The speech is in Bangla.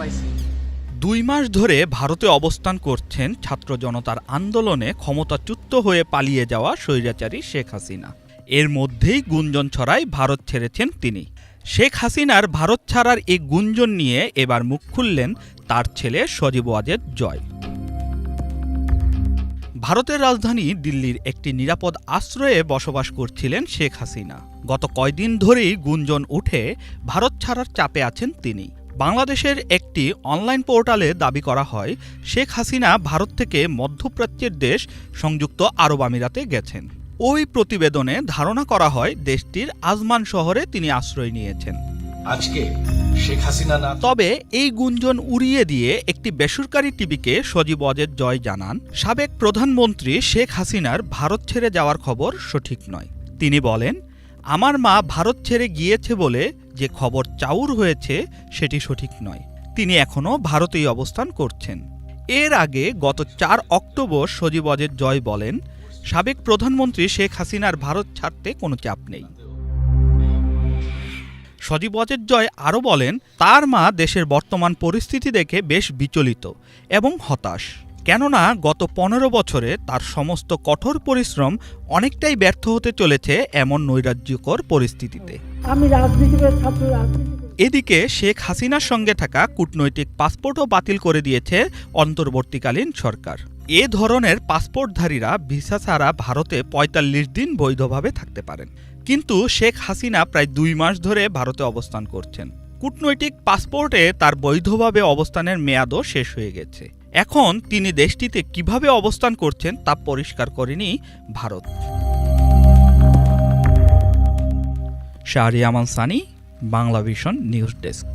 পাইছি। দুই মাস ধরে ভারতে অবস্থান করছেন ছাত্র জনতার আন্দোলনে ক্ষমতাচ্যুত হয়ে পালিয়ে যাওয়া স্বৈরাচারী শেখ হাসিনা। এর মধ্যেই গুঞ্জন ছড়ায় ভারত ছেড়েছেন তিনি। শেখ হাসিনার ভারত ছাড়ার এই গুঞ্জন নিয়ে এবার মুখ খুললেন তার ছেলে সজীব ওয়াজেদ জয়। ভারতের রাজধানী দিল্লির একটি নিরাপদ আশ্রয়ে বসবাস করছিলেন শেখ হাসিনা। গত কয়দিন ধরেই গুঞ্জন উঠে ভারত ছাড়ার চাপে আছেন তিনি। বাংলাদেশের একটি অনলাইন পোর্টালে দাবি করা হয় শেখ হাসিনা ভারত থেকে মধ্যপ্রাচ্যের দেশ সংযুক্ত আরব আমিরাতে গেছেন। ওই প্রতিবেদনে ধারণা করা হয় দেশটির আজমান শহরে তিনি আশ্রয় নিয়েছেন। আজকে শেখ হাসিনা না তবে এই গুঞ্জন উড়িয়ে দিয়ে একটি বেসরকারি টিভিকে সজীব অজের জয় জানান সাবেক প্রধানমন্ত্রী শেখ হাসিনার ভারত ছেড়ে যাওয়ার খবর সঠিক নয়। তিনি বলেন আমার মা ভারত ছেড়ে গিয়েছে বলে যে খবর চাউর হয়েছে সেটি সঠিক নয়। তিনি এখনও ভারতেই অবস্থান করছেন। এর আগে গত চার অক্টোবর সজীব অজের জয় বলেন, সাবেক প্রধানমন্ত্রী শেখ হাসিনার ভারত ছাড়তে কোনো চাপ নেই। সজীব অজের জয় আরও বলেন, তার মা দেশের বর্তমান পরিস্থিতি দেখে বেশ বিচলিত এবং হতাশ। কেননা গত পনেরো বছরে তার সমস্ত কঠোর পরিশ্রম অনেকটাই ব্যর্থ হতে চলেছে এমন নৈরাজ্যকর পরিস্থিতিতে। আমি ছাত্র, রাজনীতি এদিকে শেখ হাসিনার সঙ্গে থাকা কূটনৈতিক পাসপোর্টও বাতিল করে দিয়েছে অন্তর্বর্তীকালীন সরকার। এ ধরনের পাসপোর্টধারীরা ভিসা ছাড়া ভারতে ৪৫ দিন বৈধভাবে থাকতে পারেন। কিন্তু শেখ হাসিনা প্রায় দুই মাস ধরে ভারতে অবস্থান করছেন। কূটনৈতিক পাসপোর্টে তার বৈধভাবে অবস্থানের মেয়াদও শেষ হয়ে গেছে। এখন তিনি দেশটিতে কীভাবে অবস্থান করছেন তা পরিষ্কার করেনি Bharat. Shahriaman Sani Bangla vision news desk.